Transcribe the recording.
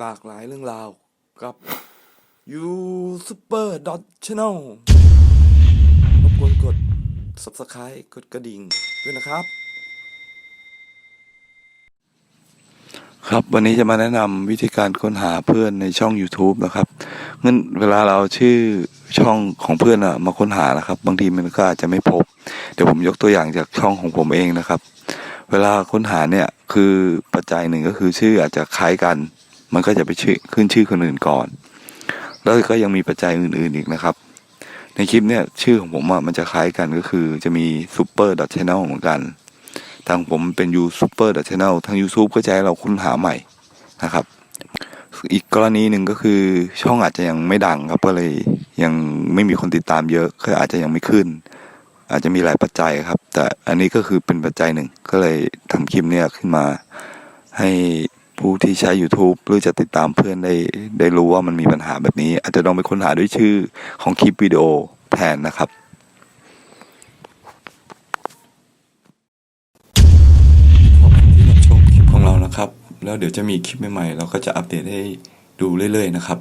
หลากหลายเรื่องราวกับ You Super Dot Channel รบกวนกด Subscribe กดกระดิ่งด้วยนะครับ ครับวันนี้จะมาแนะนำวิธีการค้นหาเพื่อนในช่อง YouTube นะครับเงินเวลาเราเอาชื่อช่องของเพื่อนอะมาค้นหานะครับ บางทีมันก็อาจจะไม่พบ เดี๋ยวผมยกตัวอย่างจากช่องของผมเองนะครับ เวลาค้นหาเนี่ยคือปัจจัยหนึ่งก็คือชื่ออาจจะคล้ายกัน มันก็จะไปชื่อขึ้นชื่อคนอื่นก่อน แล้วก็ยังมีปัจจัยอื่นๆอีกนะครับ ในคลิปเนี่ยชื่อของผมอะมันจะคล้ายกันก็คือจะมี super dot channel เหมือนกัน ทางผมเป็น you super dot channel ทาง YouTube ก็จะให้เราค้นหาใหม่นะครับ อีกกรณีหนึ่งก็คือช่องอาจจะยังไม่ดังครับก็เลยยังไม่มีคนติดตามเยอะก็อาจจะยังไม่ขึ้น อาจจะมีหลายปัจจัยครับ แต่อันนี้ก็คือเป็นปัจจัยหนึ่งก็เลยทำคลิปเนี่ยขึ้นมาให้ ผู้ที่ใช้ YouTube หรือจะติดตามเพื่อนได้ได้รู้ว่ามันมีปัญหาแบบนี้ อาจจะลองไปค้นหาด้วยชื่อของคลิปวิดีโอแทนนะครับขอบคุณที่รับชมคลิปของเรานะครับ แล้วเดี๋ยวจะมีคลิปใหม่ๆเราก็จะอัปเดตให้ดูเรื่อยๆนะครับ